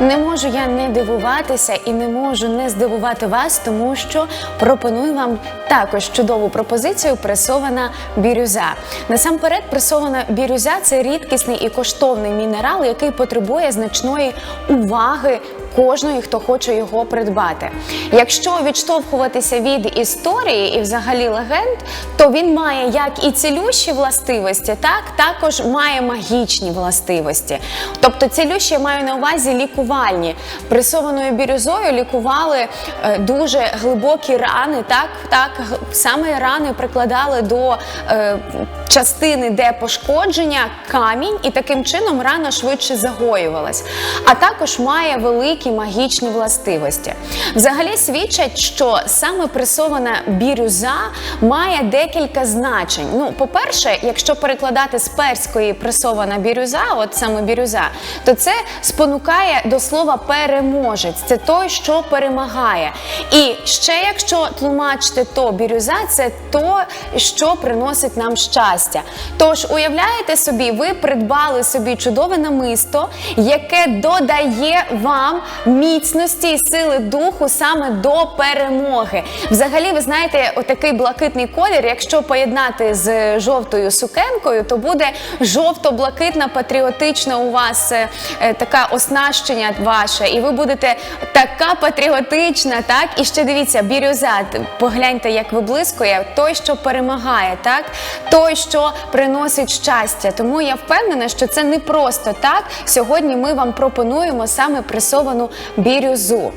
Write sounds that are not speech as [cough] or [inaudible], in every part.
не можу я не дивуватися і не можу не здивувати вас, тому що пропоную вам також чудову пропозицію пресована бірюза. Насамперед, пресована бірюза це рідкісний і коштовний мінерал, який потребує значної уваги кожної, хто хоче його придбати. Якщо відштовхуватися від історії і взагалі легенд, то він має як і цілющі властивості, так також має магічні властивості. Тобто цілющі я маю на увазі лікувальні. Пресованою бірюзою лікували е, дуже глибокі рани, так, так саме рани прикладали до е, частини, де пошкодження, камінь, і таким чином рана швидше загоювалась. А також має великі магічні властивості. Взагалі свідчать, що саме пресована бірюза має декілька значень. Ну, по-перше, якщо перекладати з перської пресована бірюза, от саме бірюза, то це спонукає до слова переможець. Це той, що перемагає. І ще якщо тлумачити, то бірюза це то, що приносить нам щастя. Тож уявляєте собі, ви придбали собі чудове намисто, яке додає вам міцності і сили духу саме до перемоги. Взагалі, ви знаєте, отакий блакитний колір, якщо поєднати з жовтою сукенкою, то буде жовто-блакитна патріотична у вас е, е, така оснащення ваше, і ви будете така патріотична, так? І ще дивіться, бірюза, погляньте, як виблискує, той, що перемагає, так? Той, що приносить щастя. Тому я впевнена, що це не просто так. Сьогодні ми вам пропонуємо саме пресовану бірюзу.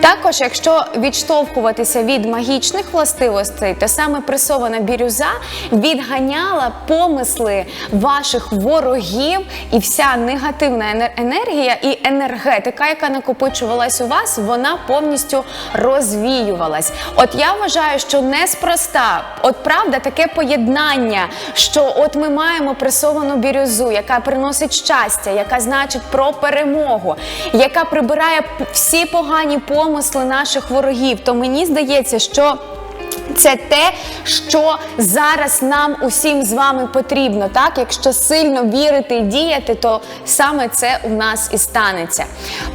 Також, якщо відштовхуватися від магічних властивостей, то саме пресована бірюза відганяла помисли ваших ворогів і вся негативна енергія і енергетика, яка накопичувалась у вас, вона повністю розвіювалась. От я вважаю, що неспроста, от правда, таке поєднання, що от ми маємо пресовану бірюзу, яка приносить щастя, яка значить про перемогу, яка прибирає всі погані помисли наших ворогів. То мені здається, що. Це те, що зараз нам усім з вами потрібно. Так, якщо сильно вірити і діяти, то саме це у нас і станеться.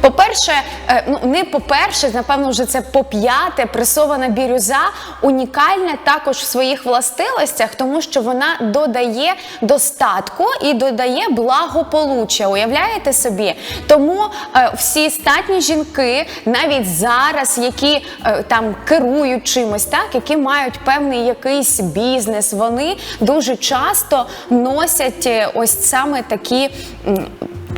По-перше, е, ну не по-перше, напевно, вже це по-п'яте, пресована бірюза унікальна також в своїх властивостях, тому що вона додає достатку і додає благополуччя. Уявляєте собі? Тому е, всі статні жінки, навіть зараз, які е, там керують чимось, так які мають певний якийсь бізнес, вони дуже часто носять е, ось саме такі.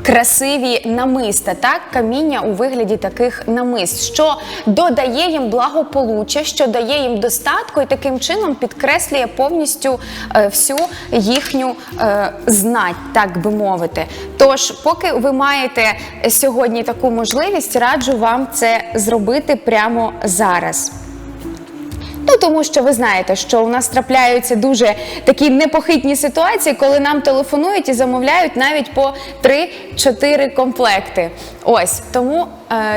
Красиві намиста, так каміння у вигляді таких намист, що додає їм благополуччя, що дає їм достатку, і таким чином підкреслює повністю е, всю їхню е, знать, так би мовити. Тож, поки ви маєте сьогодні таку можливість, раджу вам це зробити прямо зараз. Ну, тому що ви знаєте, що у нас трапляються дуже такі непохитні ситуації, коли нам телефонують і замовляють навіть по 3-4 комплекти. Ось тому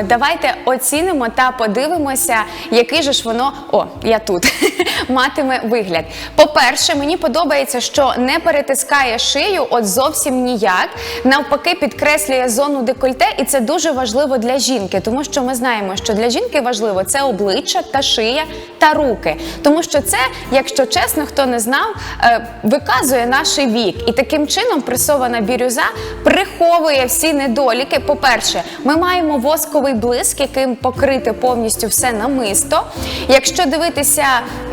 давайте оцінимо та подивимося, який же ж воно о, я тут [laughs] матиме вигляд. По-перше, мені подобається, що не перетискає шию, от зовсім ніяк. Навпаки, підкреслює зону декольте, і це дуже важливо для жінки, тому що ми знаємо, що для жінки важливо це обличчя та шия та руки. Тому що це, якщо чесно, хто не знав, е, виказує наш вік. І таким чином пресована бірюза приховує всі недоліки. По-перше, ми маємо восковий блиск, яким покрите повністю все намисто. Якщо дивитися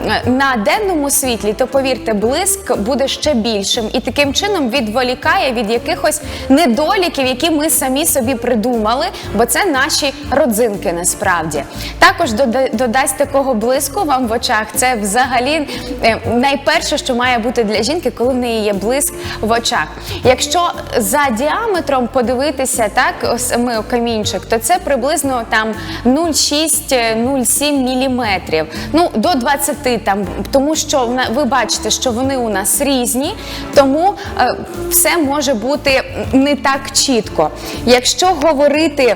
е, на денному світлі, то повірте, блиск буде ще більшим і таким чином відволікає від якихось недоліків, які ми самі собі придумали, бо це наші родзинки насправді. Також додасть такого блиску вам в очах. Це взагалі е, найперше, що має бути для жінки, коли в неї є блиск в очах. Якщо за діаметром подивитися, так ось ми камінчик, то це приблизно там 0,6-0,7 міліметрів. Ну до 20 там, тому що ви бачите, що вони у нас різні, тому е, все може бути не так чітко. Якщо говорити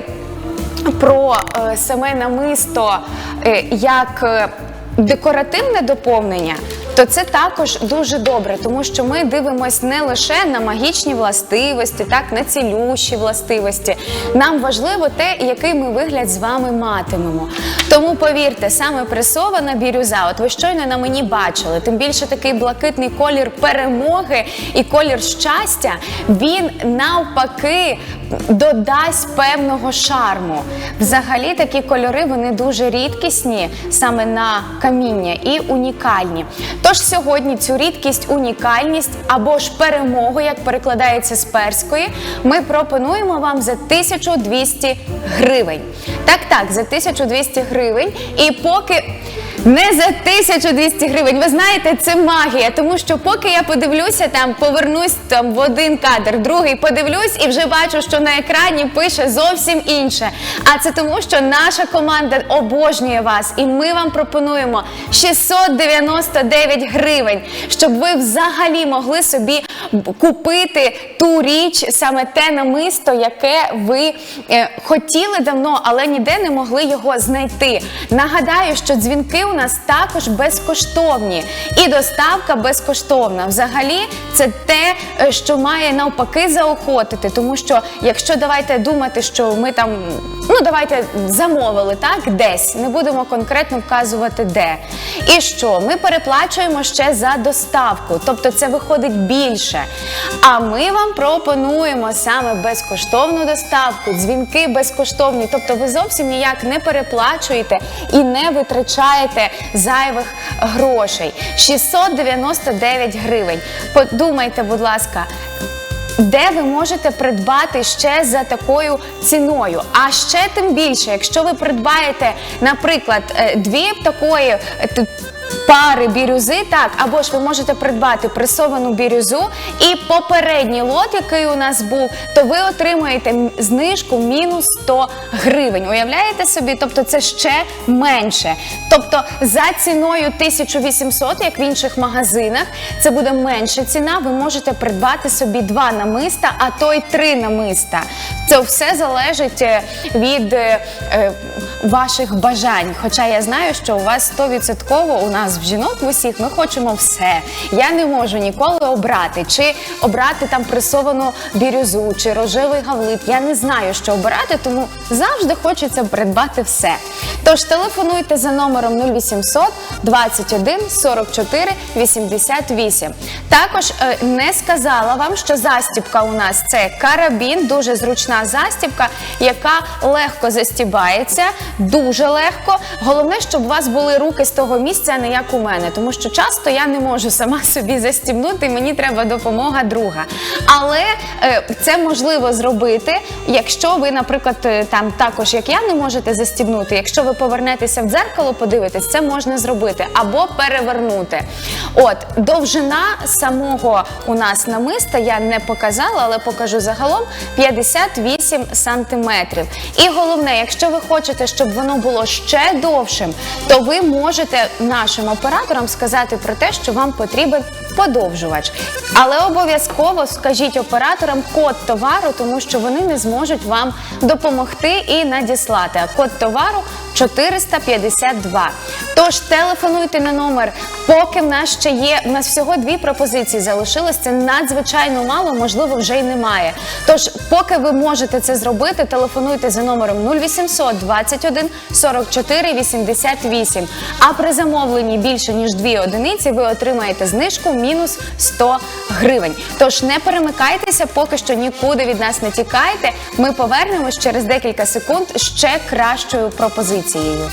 про е, саме намисто е, як е, декоративне доповнення, то це також дуже добре, тому що ми дивимося не лише на магічні властивості, так на цілющі властивості. Нам важливо те, який ми вигляд з вами матимемо. Тому повірте, саме пресована бірюза, от ви щойно на мені бачили, тим більше такий блакитний колір перемоги і колір щастя, він навпаки додасть певного шарму. Взагалі такі кольори вони дуже рідкісні саме на каміння і унікальні. Тож сьогодні цю рідкість, унікальність або ж перемогу, як перекладається з перської, ми пропонуємо вам за 1200 гривень. Так, так, за 1200 гривень. І поки не за 1200 гривень. Ви знаєте, це магія, тому що поки я подивлюся, там повернусь там в один кадр, другий подивлюсь і вже бачу, що на екрані пише зовсім інше. А це тому, що наша команда обожнює вас, і ми вам пропонуємо 699 гривень, щоб ви взагалі могли собі купити ту річ, саме те намисто, яке ви е, хотіли давно, але ніде не могли його знайти. Нагадаю, що дзвінки у нас також безкоштовні, і доставка безкоштовна. Взагалі, це те, е, що має навпаки заохотити, тому що якщо давайте думати, що ми там, ну давайте замовили так, десь не будемо конкретно вказувати де. І що ми переплачуємо ще за доставку, тобто це виходить більше. А ми вам пропонуємо саме безкоштовну доставку, дзвінки безкоштовні, тобто ви зовсім ніяк не переплачуєте і не витрачаєте зайвих грошей. 699 гривень. Подумайте, будь ласка. Де ви можете придбати ще за такою ціною? А ще тим більше, якщо ви придбаєте, наприклад, е, дві такої е, пари бірюзи, так, або ж ви можете придбати пресовану бірюзу і попередній лот, який у нас був, то ви отримаєте знижку мінус 100 гривень. Уявляєте собі? Тобто це ще менше. Тобто за ціною 1800, як в інших магазинах, це буде менша ціна. Ви можете придбати собі два намиста, а то й три намиста. Це все залежить е, від е, е, ваших бажань. Хоча я знаю, що у вас 100% у нас в жінок в усіх ми хочемо все. Я не можу ніколи обрати, чи обрати там пресовану бірюзу, чи рожевий гавлит. Я не знаю, що обирати, тому завжди хочеться придбати все. Тож телефонуйте за номером 0800 21 44 88. Також е, не сказала вам, що застібка у нас це карабін, дуже зручна застібка, яка легко застібається, дуже легко. Головне, щоб у вас були руки з того місця, а не як у мене, тому що часто я не можу сама собі застібнути, мені треба допомога друга. Але е, це можливо зробити, якщо ви, наприклад, е, там також як я не можете застібнути. Якщо ви повернетеся в дзеркало, подивитесь, це можна зробити або перевернути. От довжина самого у нас намиста я не показала, але покажу загалом 58 сантиметрів. І головне, якщо ви хочете, щоб воно було ще довшим, то ви можете нашим операторам сказати про те, що вам потрібен подовжувач. Але обов'язково скажіть операторам код товару, тому що вони не зможуть вам допомогти і надіслати. Код товару 452. Тож телефонуйте на номер, поки в нас ще є. У нас всього дві пропозиції залишилось. Це надзвичайно мало, можливо, вже й немає. Тож, поки ви можете це зробити, телефонуйте за номером 0800 21 44 88. А при замовленні більше ніж дві одиниці ви отримаєте знижку мінус 100 гривень. Тож не перемикайтеся, поки що нікуди від нас не тікайте. Ми повернемось через декілька секунд ще кращою пропозицією.